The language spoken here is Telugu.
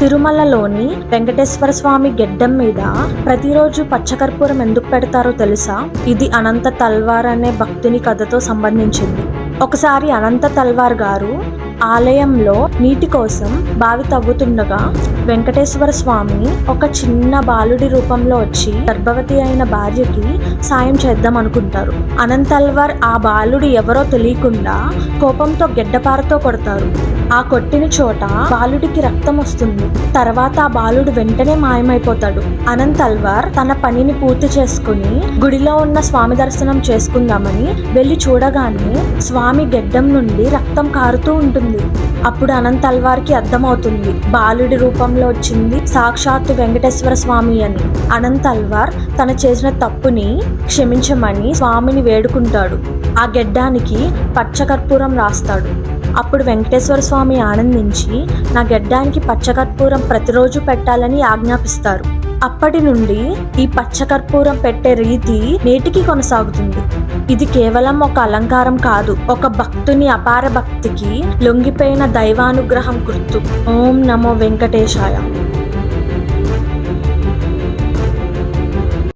తిరుమలలోని వెంకటేశ్వర స్వామి గెడ్డం మీద ప్రతిరోజు పచ్చకర్పూరం ఎందుకు పెడతారో తెలుసా? ఇది అనంత తల్వార్ అనే భక్తుని కథతో సంబంధించింది. ఒకసారి అనంత తల్వార్ గారు ఆలయంలో నీటి కోసం బావి తవ్వుతుండగా వెంకటేశ్వర స్వామి ఒక చిన్న బాలుడి రూపంలో వచ్చి గర్భవతి అయిన భార్యకి సాయం చేద్దాం అనుకుంటారు అనంతల్వార్ ఆ బాలుడు ఎవరో తెలియకుండా కోపంతో గెడ్డపారతో కొడతారు. ఆ కొట్టిన చోట బాలుడికి రక్తం వస్తుంది. తర్వాత ఆ బాలుడు వెంటనే మాయమైపోతాడు. అనంత్ అల్వార్ తన పనిని పూర్తి చేసుకుని గుడిలో ఉన్న స్వామి దర్శనం చేసుకుందామని వెళ్ళి చూడగానే స్వామి గెడ్డం నుండి రక్తం కారుతూ ఉంటుంది. ఉంటుంది అప్పుడు అనంత్ అల్వార్కి అర్థమవుతుంది. బాలుడి రూపంలో వచ్చింది సాక్షాత్తు వెంకటేశ్వర స్వామి అని. అనంత్ అల్వార్ తన చేసిన తప్పుని క్షమించమని స్వామిని వేడుకుంటాడు. ఆ గెడ్డానికి పచ్చకర్పూరం రాస్తాడు. అప్పుడు వెంకటేశ్వర స్వామి ఆనందించి నా గెడ్డానికి పచ్చకర్పూరం ప్రతిరోజు పెట్టాలని ఆజ్ఞాపిస్తారు. అప్పటి నుండి ఈ పచ్చకర్పూరం పెట్టే రీతి నేటికి కొనసాగుతుంది. ఇది కేవలం ఒక అలంకారం కాదు ఒక భక్తుని అపార భక్తికి లొంగిపోయిన దైవానుగ్రహం గుర్తు. ఓం నమో వెంకటేశాయ.